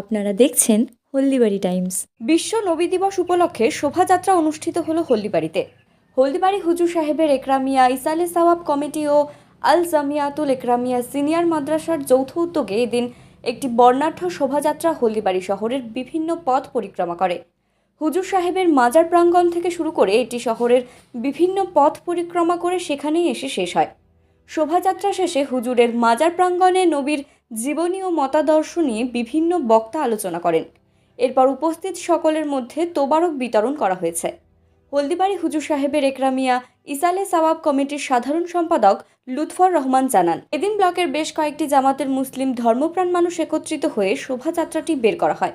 আপনারা দেখছেন হলদিবাড়ি টাইমস। বিশ্ব নবী দিবস উপলক্ষে শোভাযাত্রা অনুষ্ঠিত হলো হলদিবাড়িতে। হলদিবাড়ি হুজুর সাহেবের একরামিয়া ইসালে সাওয়াব কমিটি ও আল জামিয়াতুল একরামিয়া সিনিয়র মাদ্রাসার যৌথ উদ্যোগে এদিন একটি বর্ণাঢ্য শোভাযাত্রা হলদিবাড়ি শহরের বিভিন্ন পথ পরিক্রমা করে। হুজুর সাহেবের মাজার প্রাঙ্গণ থেকে শুরু করে এটি শহরের বিভিন্ন পথ পরিক্রমা করে সেখানেই এসে শেষ হয়। শোভাযাত্রা শেষে হুজুরের মাজার প্রাঙ্গণে নবীর জীবনী ও মতাদর্শ নিয়ে বিভিন্ন বক্তা আলোচনা করেন। এরপর উপস্থিত সকলের মধ্যে তোবারক বিতরণ করা হয়েছে। হলদিবাড়ি হুজুর সাহেবের একরামিয়া ইসালে সাবাব কমিটির সাধারণ সম্পাদক লুৎফর রহমান জানান, এদিন ব্লকের বেশ কয়েকটি জামাতের মুসলিম ধর্মপ্রাণ মানুষ একত্রিত হয়ে শোভাযাত্রাটি বের করা হয়।